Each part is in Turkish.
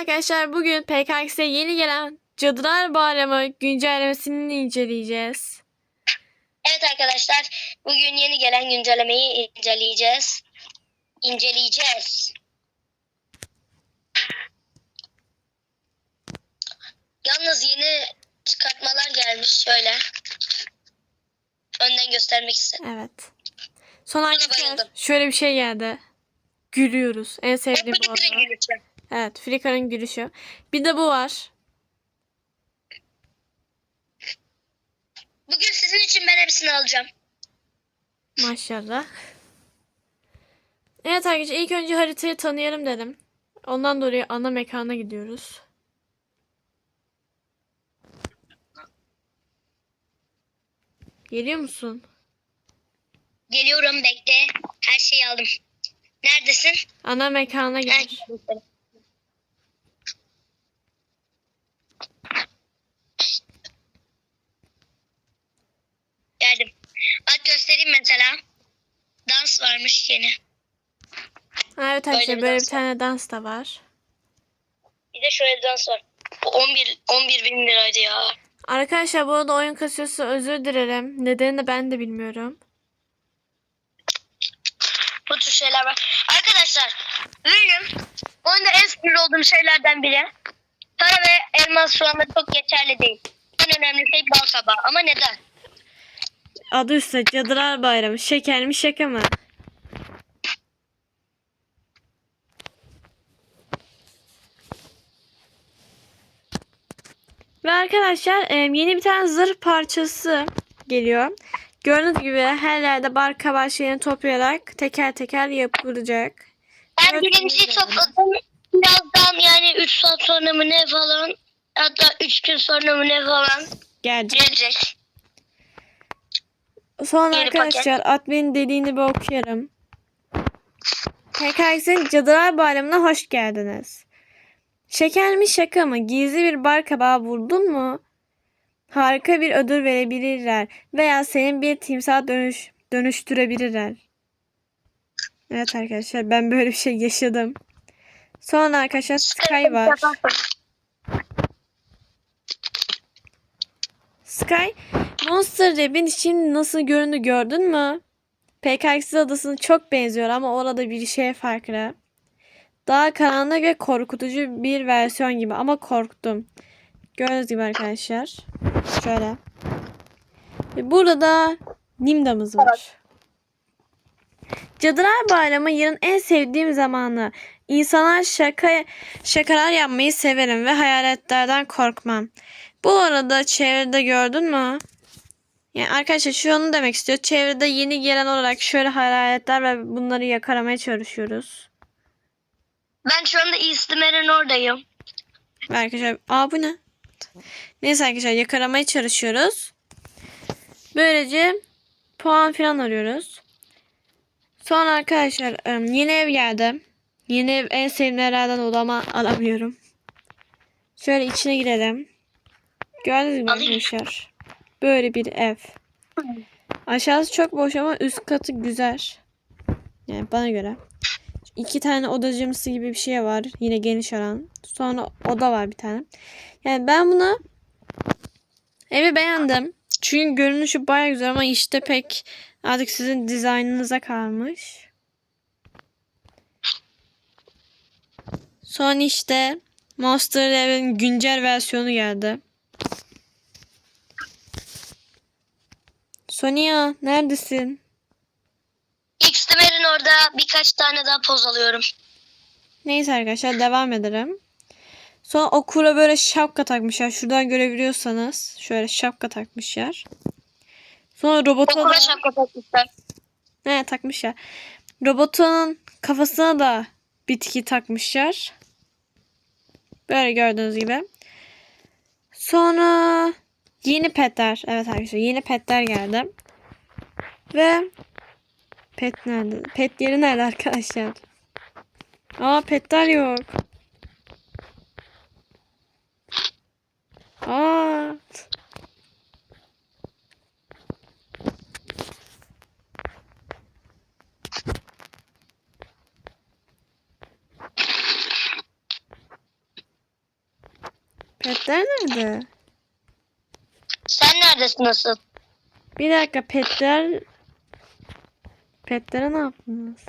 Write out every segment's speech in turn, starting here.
arkadaşlar bugün PKX'e yeni gelen Cadılar Bayramı güncellemesini inceleyeceğiz. Evet arkadaşlar, bugün yeni gelen güncellemeyi inceleyeceğiz. İnceleyeceğiz. Yalnız yeni çıkartmalar gelmiş şöyle. Önden göstermek istedim. Evet. Son arkadaşlar şöyle bir şey geldi. Gülüyoruz. En sevdiğim bu arada. Evet Flickr'ın gülüşü. Bir de bu var. Bugün sizin için ben hepsini alacağım. Maşallah. Evet arkadaşlar ilk önce haritayı tanıyalım dedim. Ondan dolayı ana mekana gidiyoruz. Geliyor musun? Geliyorum bekle. Her şeyi aldım. Neredesin? Ana mekana gel. Her Geldim. Bak göstereyim mesela. Dans varmış yeni. Ha, Evet arkadaşlar bir böyle bir var. tane dans da var. Bir de şöyle bir dans var. Bu 11, 11 bin liraydı ya. Arkadaşlar bu arada oyun kasıyorsa özür dilerim. Nedenini ben de bilmiyorum. Bu tür şeyler var. Arkadaşlar benim oyunda en sinir olduğum şeylerden biri. Para ve elmas şu anda çok geçerli değil. En önemli şey bal kabağı. Ama neden? Adı üstüne Cadılar Bayramı. Şeker mi şaka mı? Ve arkadaşlar e, yeni bir tane zırh parçası geliyor. Gördüğünüz gibi her yerde bar kabağı şeyini toplayarak teker teker yapılacak. Ben birinciyi güzel. topladım. Birazdan yani 3 saat sonra mı ne falan. Hatta 3 gün sonra mı ne falan Gelecek. gelecek. Sonra Yeni arkadaşlar admin dediğini bir okuyorum. PKX'in Cadılar Bayramı'na hoş geldiniz. Şeker mi şaka mı? Gizli bir bar kabağı buldun mu? Harika bir ödül verebilirler. Veya senin bir timsah dönüş, dönüştürebilirler. Evet arkadaşlar ben böyle bir şey yaşadım. Sonra arkadaşlar Sky var. Sky, Monster Lab'in için nasıl göründü gördün mü? PKX adasına çok benziyor ama orada bir şey farklı. Daha karanlık ve korkutucu bir versiyon gibi ama korktum. Gördüğünüz gibi arkadaşlar. Şöyle. Ve burada da Nimda'mız var. Cadılar Bayramı yılın en sevdiğim zamanı. İnsanlar şaka şakalar yapmayı severim ve hayaletlerden korkmam. Bu arada çevrede gördün mü? Yani arkadaşlar şu onu demek istiyor. Çevrede yeni gelen olarak şöyle hayaletler ve bunları yakalamaya çalışıyoruz. Ben şu anda İstimer'in oradayım. Arkadaşlar aa bu ne? Neyse arkadaşlar yakalamaya çalışıyoruz. Böylece puan falan arıyoruz. Sonra arkadaşlar yeni ev geldi. Yeni ev en sevdiğim evlerden oldu ama alamıyorum. Şöyle içine girelim. Gördüğünüz gibi arkadaşlar. Böyle bir ev. Aşağısı çok boş ama üst katı güzel. Yani bana göre. İki tane odacımsı gibi bir şey var. Yine geniş alan. Sonra oda var bir tane. Yani ben buna evi beğendim. Çünkü görünüşü baya güzel ama işte pek artık sizin dizaynınıza kalmış. Son işte Monster Lab'in güncel versiyonu geldi. Sonia neredesin? İstimer'in orada birkaç tane daha poz alıyorum. Neyse arkadaşlar devam edelim. Sonra okura böyle şapka takmışlar. Şuradan görebiliyorsanız şöyle şapka takmışlar. Sonra robota Okula da şapka takmışlar. ne takmışlar. Robotun kafasına da bitki takmışlar. Böyle gördüğünüz gibi. Sonra yeni petler. Evet arkadaşlar yeni petler geldi. Ve pet nerede? Pet yeri nerede arkadaşlar? Aa petler yok. Aa. Petler nerede? Sen neredesin nasıl? Bir dakika petler... Petlere ne yaptınız?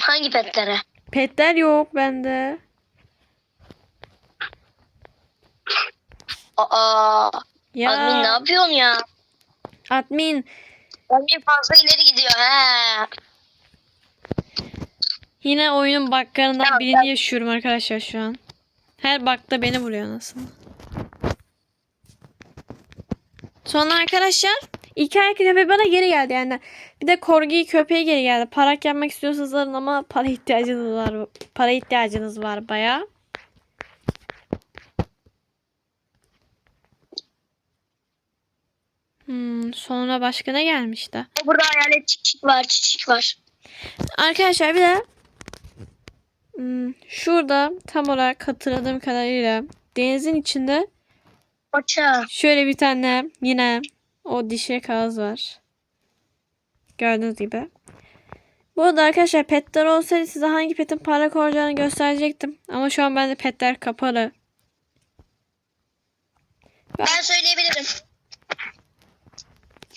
Hangi petlere? Petler yok bende. Aa, Ya admin ne yapıyorsun ya? admin Admin fazla ileri gidiyor he. yine oyunun buglarından Tamam, birini yaşıyorum arkadaşlar şu an. Her bug'da beni vuruyor nasıl? Sonra arkadaşlar iki erkek köpeği bana geri geldi yani. Bir de korgi köpeği geri geldi. Parak yapmak istiyorsanız alın ama para ihtiyacınız var. Para ihtiyacınız var baya. Hmm, sonra başka ne gelmişti? Burada hayalet çiçek var çiçek var. Arkadaşlar bir de hmm, şurada tam olarak hatırladığım kadarıyla denizin içinde Paça. şöyle bir tane yine o dişi kaz var. Gördüğünüz gibi. Bu arada arkadaşlar petler olsaydı size hangi petin parlak olacağını gösterecektim. Ama şu an bende petler kapalı. Ben söyleyebilirim.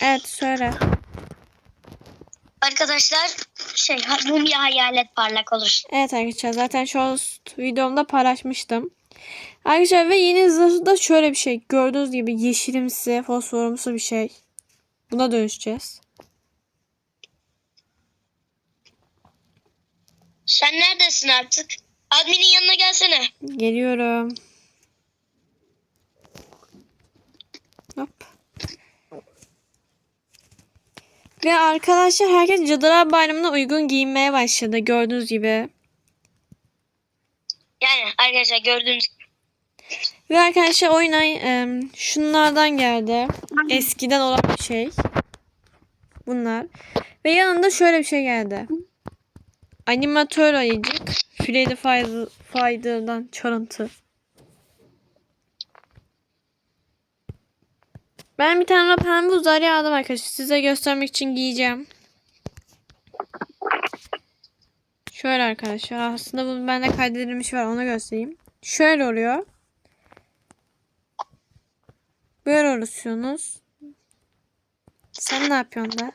Evet söyle. Arkadaşlar şey mumya hayalet parlak olur. Evet arkadaşlar zaten şu videomda paylaşmıştım. Arkadaşlar ve yeni zırhı da şöyle bir şey. Gördüğünüz gibi yeşilimsi, fosforumsu bir şey. Buna dönüşeceğiz. Sen neredesin artık? Adminin yanına gelsene. Geliyorum. Hop. Ve arkadaşlar herkes Cadılar Bayramı'na uygun giyinmeye başladı gördüğünüz gibi. Yani arkadaşlar gördüğünüz Ve arkadaşlar oyuna em, şunlardan geldi. Eskiden olan bir şey. Bunlar. Ve yanında şöyle bir şey geldi. Animatör ayıcık. Freddy Fazbear- Fazbear'dan çalıntı. Ben bir tane pembe uzarya aldım arkadaşlar. Size göstermek için giyeceğim. Şöyle arkadaşlar. Aslında bu bende kaydedilmiş var. Onu göstereyim. Şöyle oluyor. Böyle oluşuyorsunuz. Sen ne yapıyorsun da?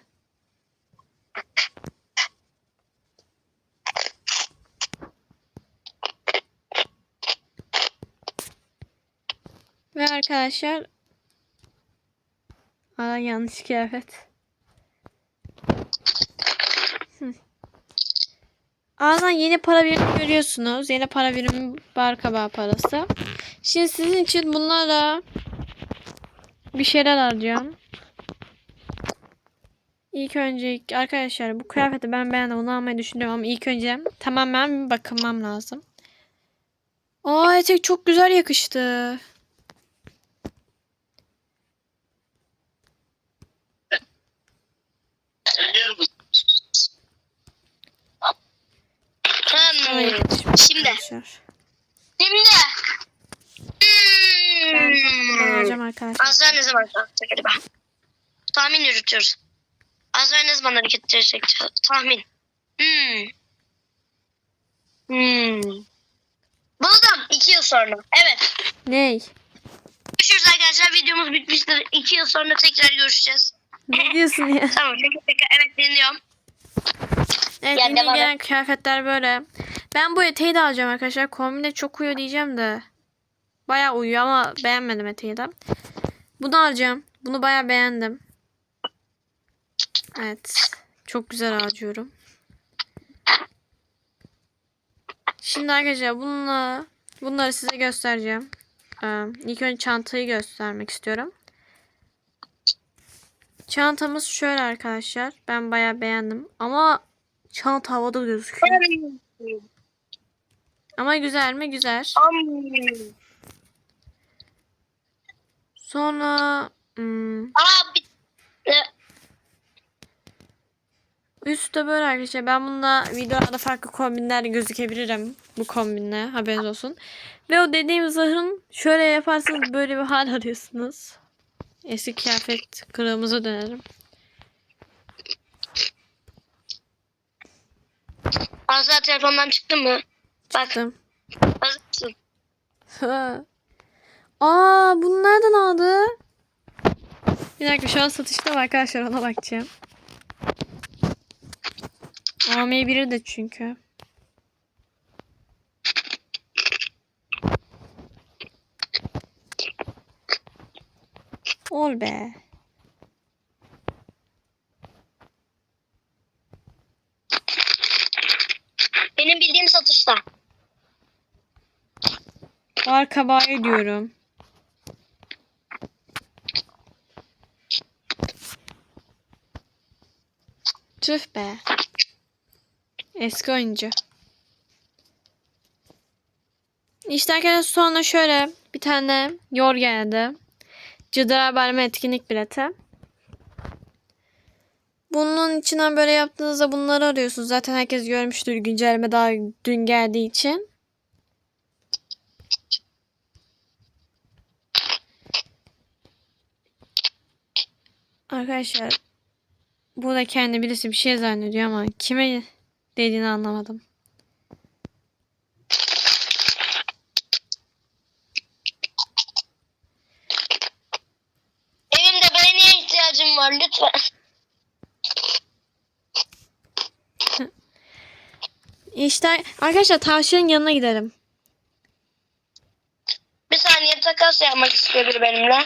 Ve arkadaşlar Aa yanlış kıyafet. Hı. A'dan yeni para birimi görüyorsunuz. Yeni para birimi bar kabağı parası. Şimdi sizin için bunlara bir şeyler alacağım. İlk önce arkadaşlar bu kıyafeti ben beğendim. Bunu almayı düşünüyorum ama ilk önce tamamen bakınmam lazım. Aa etek çok güzel yakıştı. Yakışmış Şimdi. Şimdi. Ben alacağım arkadaşlar. Azra ne zaman kalkacak acaba? Tahmin yürütüyoruz. Azra ne zaman hareket edecek? Tahmin. Hmm. Hmm. Buldum. iki yıl sonra. Evet. Ney? Görüşürüz arkadaşlar. Videomuz bitmiştir. İki yıl sonra tekrar görüşeceğiz. Ne diyorsun ya? Tamam. Şaka şaka. Evet dinliyorum. Evet Gel, yeni devam gelen kıyafetler böyle. Ben bu eteği de alacağım arkadaşlar. Kombine çok uyuyor diyeceğim de. Baya uyuyor ama beğenmedim eteği de. Bunu alacağım. Bunu baya beğendim. Evet. Çok güzel harcıyorum. Şimdi arkadaşlar bununla, bunları size göstereceğim. Ee, ilk önce çantayı göstermek istiyorum. Çantamız şöyle arkadaşlar. Ben bayağı beğendim. Ama çanta havada gözüküyor. Ama güzel mi? Güzel. Sonra hmm, Aa bir... E, üstte böyle arkadaşlar. Ben bununla videolarda farklı kombinler gözükebilirim. Bu kombinle haberiniz olsun. Ve o dediğim zırhın şöyle yaparsanız böyle bir hal arıyorsunuz. Eski kıyafet kırığımıza dönerim. Azra telefondan çıktın mı? Bak Baktım. hazır mısın? Aa bunu nereden aldı? Bir dakika şu an satışta var arkadaşlar ona bakacağım. Almayabilir de çünkü. Ol be. Benim bildiğim satışta. Var kabağı diyorum. Tüh be. Eski oyuncu. İşte arkadaşlar sonra şöyle bir tane yor geldi. Cıdıra Bayramı etkinlik bileti. Bunun içinden böyle yaptığınızda bunları arıyorsunuz. Zaten herkes görmüştür güncelleme daha dün geldiği için. Arkadaşlar bu da kendi birisi bir şey zannediyor ama kime dediğini anlamadım. Evimde beğeniye ihtiyacım var lütfen. İşte arkadaşlar tavşanın yanına gidelim. Bir saniye takas yapmak istiyor biri benimle.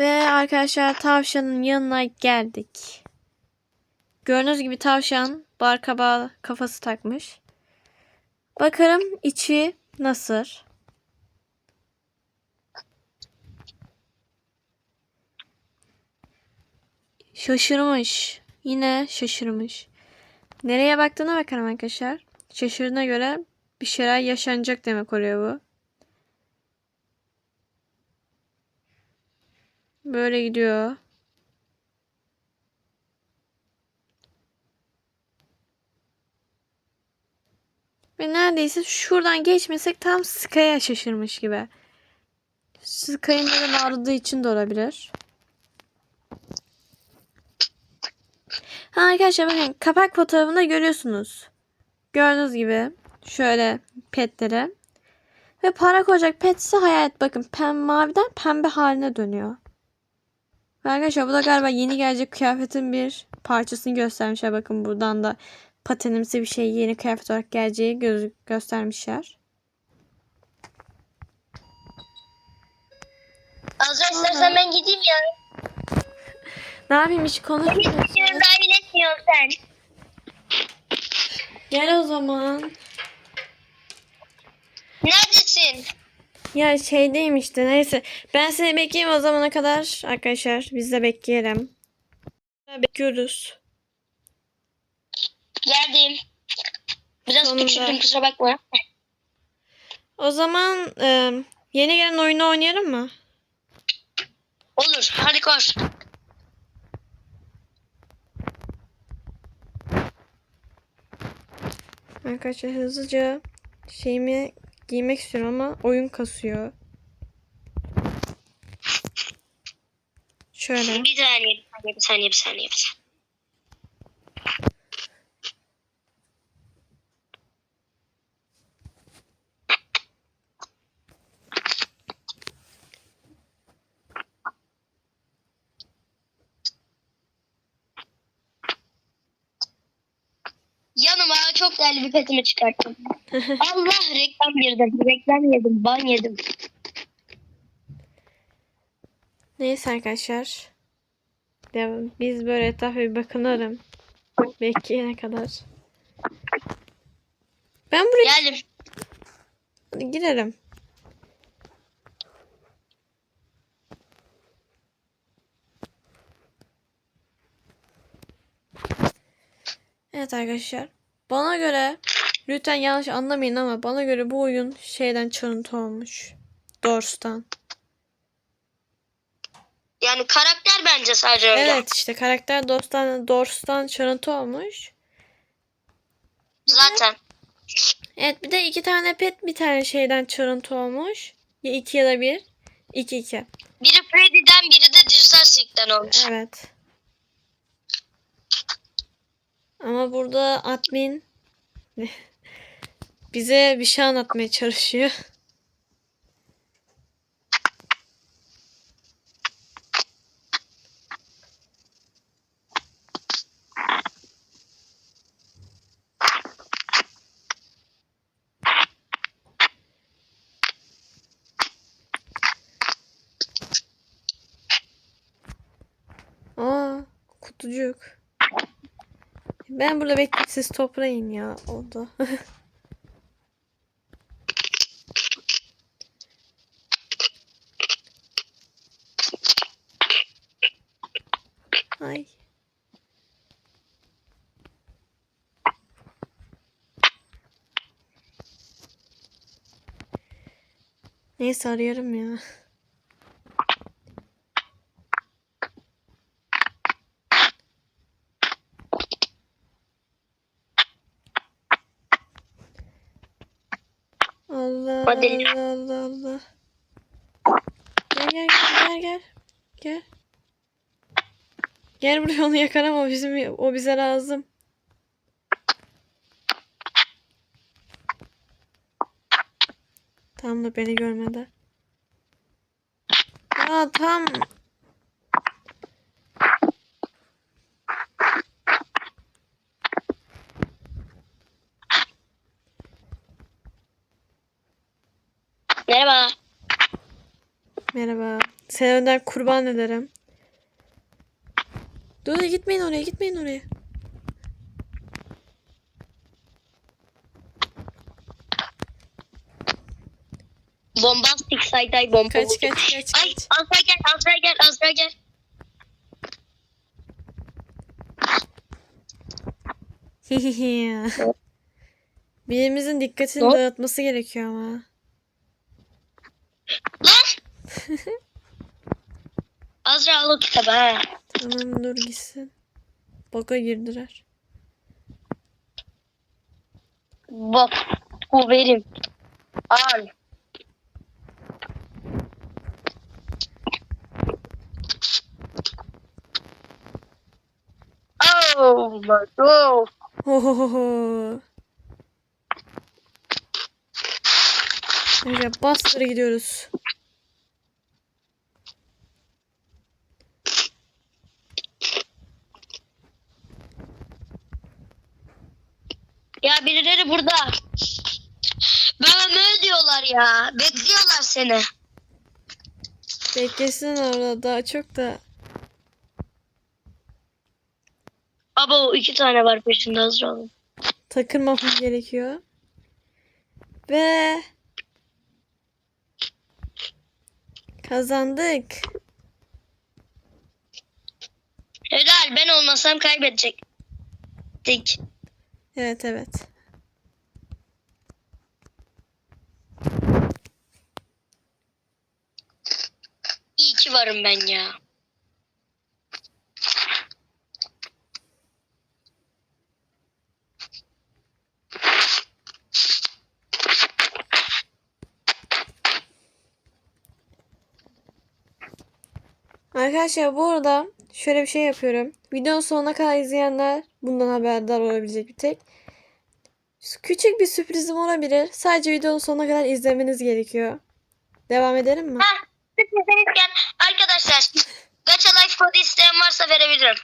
Ve arkadaşlar tavşanın yanına geldik. Gördüğünüz gibi tavşan bar kabağı kafası takmış. Bakalım içi nasıl? Şaşırmış. Yine şaşırmış. Nereye baktığına bakalım arkadaşlar. Şaşırdığına göre bir şeyler yaşanacak demek oluyor bu. Böyle gidiyor. Ve neredeyse şuradan geçmesek tam Sky'a şaşırmış gibi. Sky'ın neden ağrıdığı için de olabilir. Ha arkadaşlar bakın kapak fotoğrafında görüyorsunuz. Gördüğünüz gibi şöyle petleri. Ve para koyacak pet ise hayalet bakın pem maviden pembe haline dönüyor. Arkadaşlar bu da galiba yeni gelecek kıyafetin bir parçasını göstermişler. Bakın buradan da patenimsi bir şey yeni kıyafet olarak geleceği göz göstermişler. Azra istersen ben gideyim ya. Ne yapayım hiç konuşmuyorsun. dahil etmiyorsun sen. Gel o zaman. Neredesin? Ya şeydeyim işte neyse. Ben seni bekleyeyim o zamana kadar arkadaşlar. Biz de bekleyelim. Bekliyoruz. Geldim. Biraz Sonunda. küçüldüm kusura bakma. O zaman e, yeni gelen oyunu oynayalım mı? Olur hadi koş. Arkadaşlar hızlıca şeyimi giymek istiyorum ama oyun kasıyor. Şöyle. Bir saniye bir saniye bir saniye bir saniye. Bir saniye. Yanıma petimi çıkarttım. Allah reklam girdim. Reklam yedim. Ban yedim. Neyse arkadaşlar. Devam. Biz böyle etrafa bir bakınalım. Bekleyene kadar. Ben buraya Geldim. Hadi girelim. Evet arkadaşlar. Bana göre lütfen yanlış anlamayın ama bana göre bu oyun şeyden çalıntı olmuş. Doors'tan. Yani karakter bence sadece öyle. Evet işte karakter Doors'tan, Doors'tan çalıntı olmuş. Zaten. Evet bir de iki tane pet bir tane şeyden çalıntı olmuş. Ya iki ya da bir. İki iki. Biri Freddy'den biri de Silk'ten olmuş. Evet. Ama burada admin bize bir şey anlatmaya çalışıyor. Aa, kutucuk. Ben burada bekleyip siz toplayın ya. Oldu. Ay. Neyse arıyorum ya. Allah. Allah Allah. Gel gel gel gel. Gel. Gel buraya onu yakarım o bizim o bize lazım. Tam da beni görmedi. Ya tam Merhaba. Merhaba. Seni önden kurban ederim. Dur gitmeyin oraya gitmeyin oraya. Bombastic side bomba. Kaç buldum. kaç kaç Ay kaç. Azra gel Azra gel Azra gel. Birimizin dikkatini Hop. dağıtması gerekiyor ama. Lan. Azra al o kitabı ha. Tamam dur gitsin. Boka girdiler. Bak bu benim. Al. Oh my god. Ohohoho. Neyse bastırı gidiyoruz. Ya birileri burada. Böyle diyorlar ya. Bekliyorlar seni. Beklesin orada daha çok da. Abo iki tane var peşinde Azra'nın. takılmamam gerekiyor. Ve kazandık. Helal ben olmasam kaybedecektik. Evet evet. İyi ki varım ben ya. Arkadaşlar bu arada şöyle bir şey yapıyorum. Videonun sonuna kadar izleyenler bundan haberdar olabilecek bir tek. Küçük bir sürprizim olabilir. Sadece videonun sonuna kadar izlemeniz gerekiyor. Devam edelim mi? Ha, sizlerken arkadaşlar Gacha Life kodu isteyen varsa verebilirim.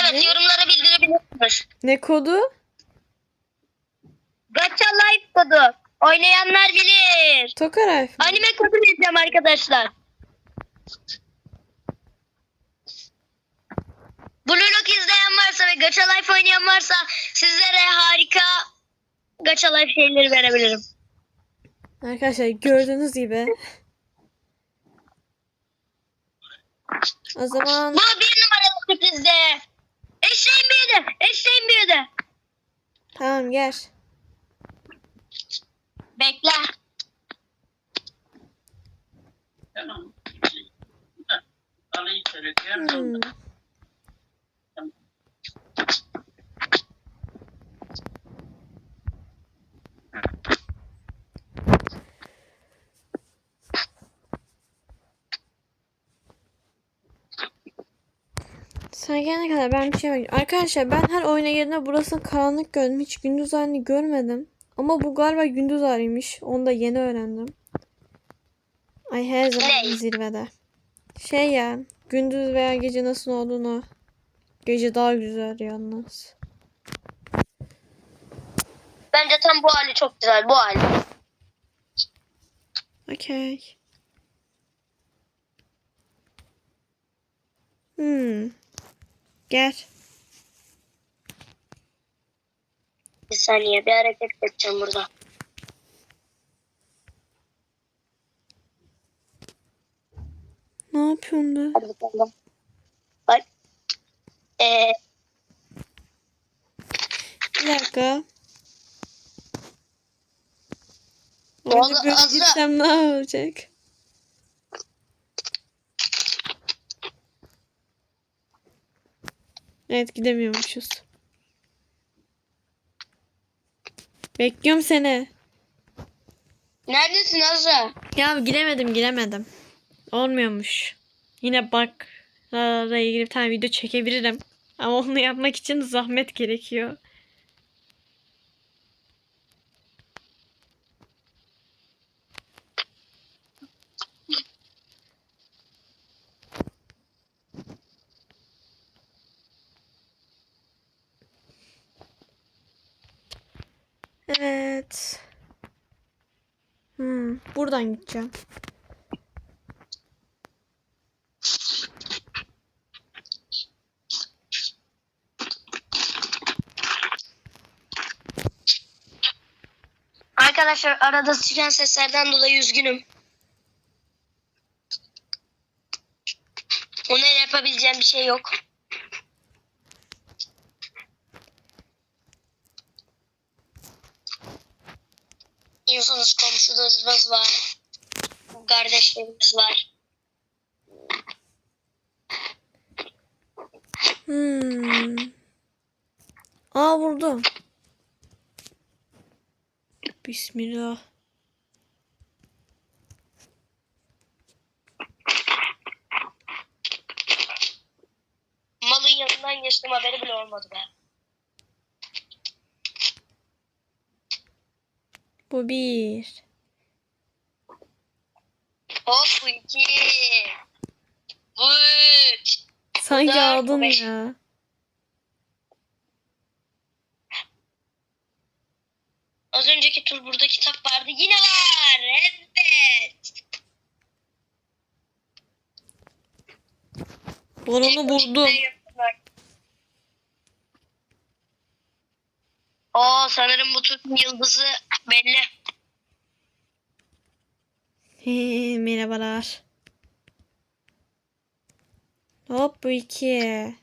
Evet Ne? yorumlara bildirebilirsiniz. Ne kodu? Gacha Life kodu. Oynayanlar bilir. Tokaray. Anime kodu vereceğim arkadaşlar. Blue Lock izleyen varsa ve Gacha Life oynayan varsa sizlere harika Gacha Life şeyleri verebilirim. Arkadaşlar gördüğünüz gibi. O zaman Bu bir numaralı sürprizde. Eşeğim büyüdü. Eşeğim büyüdü. tamam gel. Bekle. Tamam. Hmm. Sen gelene kadar ben bir şey bakıyorum. Arkadaşlar ben her oyuna girdiğimde burasını karanlık gördüm. Hiç gündüz halini görmedim. Ama bu galiba gündüz haliymiş. Onu da yeni öğrendim. Ay her zaman zirvede. Şey ya gündüz veya gece nasıl olduğunu. Gece daha güzel yalnız. Bence tam bu hali çok güzel. Bu hali. Okey. Hmm. Gel. Bir saniye bir hareket edeceğim burada. Ne yapıyorsun be? Hadi bakalım. Bak. Ee, Bir dakika. ne oldu Böyle Azra? gitsem ne olacak? Evet gidemiyormuşuz. Bekliyorum seni. Neredesin Azra? Ya giremedim giremedim. Olmuyormuş. Yine bak. Araya girip bir tane video çekebilirim. Ama onu yapmak için zahmet gerekiyor. Evet. Hmm, buradan gideceğim. Arkadaşlar arada çıkan seslerden dolayı üzgünüm. Ona yapabileceğim bir şey yok. İnsanız komşularımız var. Kardeşlerimiz var. Hmm. Aa vurdu. Bismillah. Malın yanından geçtim haberi bile olmadı be. Bu bir. Hop bu iki. Bu üç. Sanki aldın ya. Az önceki tur burada kitap vardı. Yine var. Evet. Balonu vurdum. Oo sanırım bu turun yıldızı belli. Merhabalar. Hop bu iki.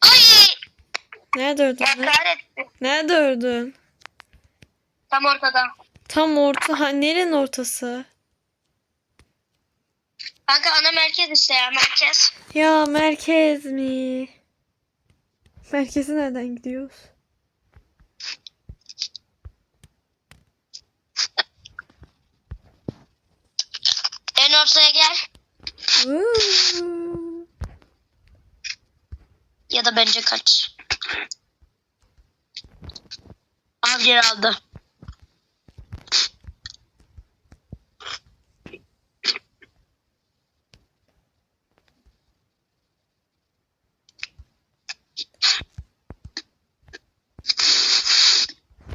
Ay! Nerede ördün? Ya kahretsin. Nerede ördün? Tam ortada. Tam orta. Ha, nerenin ortası? Kanka ana merkez işte ya merkez. Ya merkez mi? Merkeze nereden gidiyoruz? En ortaya gel. Ya da bence kaç. Al geri aldı.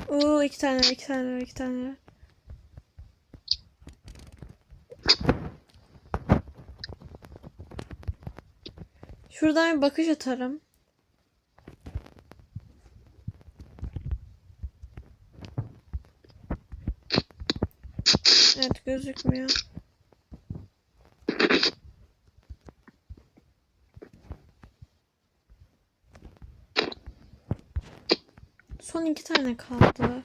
Oo iki tane var, iki tane iki tane. Şuradan bir bakış atarım. Evet gözükmüyor. Son iki tane kaldı.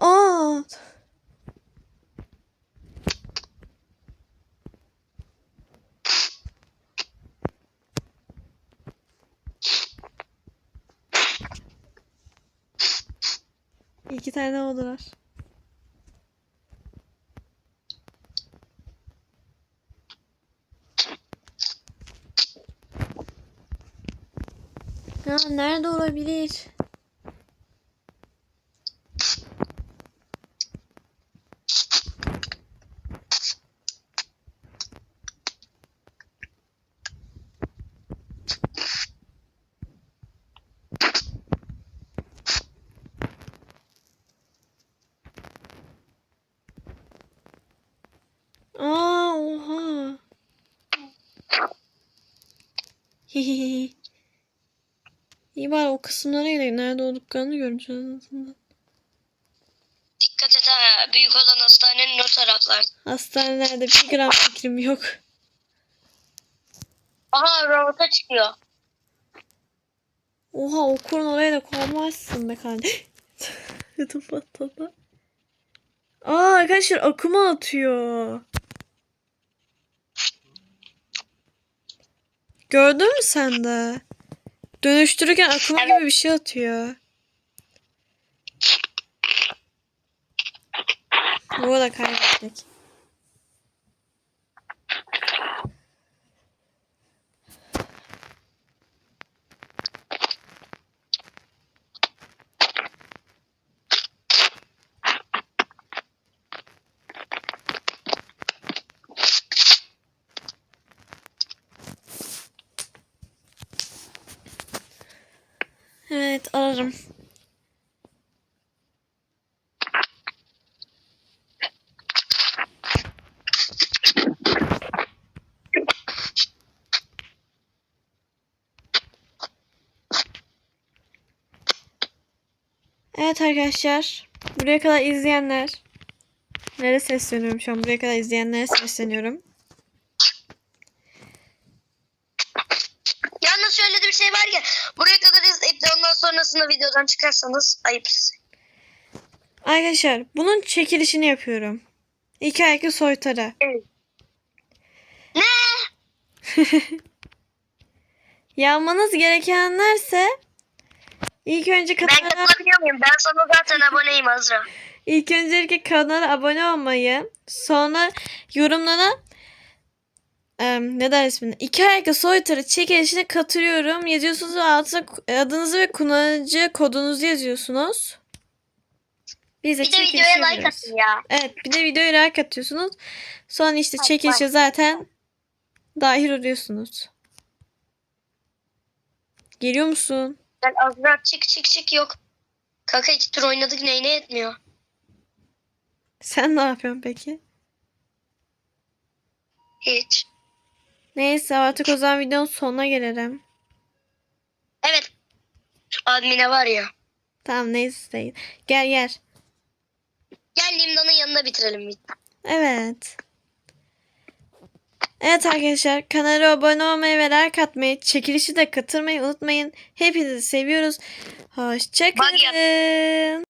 Aa! İki tane oldular. Ya nerede olabilir? Aa oha. Hihihi. İyi bari o kısımlara gidelim. Olduklarını göreceğiz en azından. Dikkat et ha. Büyük olan hastanenin o taraflar. Hastanelerde bir gram fikrim yok. Aha robota çıkıyor. Oha okurun oraya da koymazsın be kardeşim. Ödüm patladı. Aa arkadaşlar akıma atıyor. Gördün mü sen de? Dönüştürürken akıma Evet. gibi bir şey atıyor. Bu da kaybettik. Evet ararım. Evet arkadaşlar. Buraya kadar izleyenler. Nereye sesleniyorum şu an? Buraya kadar izleyenlere sesleniyorum. Yalnız şöyle de bir şey var ki buraya kadar izleyip de ondan sonrasında videodan çıkarsanız ayıp. Arkadaşlar bunun çekilişini yapıyorum. İki ayaklı soytarı. Evet. Ne? Yapmanız gerekenlerse ilk önce Ben kanala katılabiliyor muyum? Ben sana zaten aboneyim Azra. ilk öncelikle kanala abone olmayı, sonra yorumlara em, ne der ismini? İki ayaklı soytarı çekilişine katılıyorum. Yazıyorsunuz ve altına adınızı ve kullanıcı kodunuzu yazıyorsunuz. Biz de Bir de videoya like atın ya. Evet bir de videoya like atıyorsunuz. Sonra işte çekilişe zaten dahil oluyorsunuz. Geliyor musun? Ben Azra çık çık çık yok. Kaka iki tur oynadık neyine yetmiyor. Sen ne yapıyorsun peki? Hiç. Neyse artık o zaman videonun sonuna gelelim. Evet. Admine var ya. Tamam neyse. Gel gel. Gel Limdan'ın yanına bitirelim. Evet. Evet arkadaşlar kanala abone olmayı ve like atmayı, çekilişi de katılmayı unutmayın. Hepinizi seviyoruz. Hoşçakalın.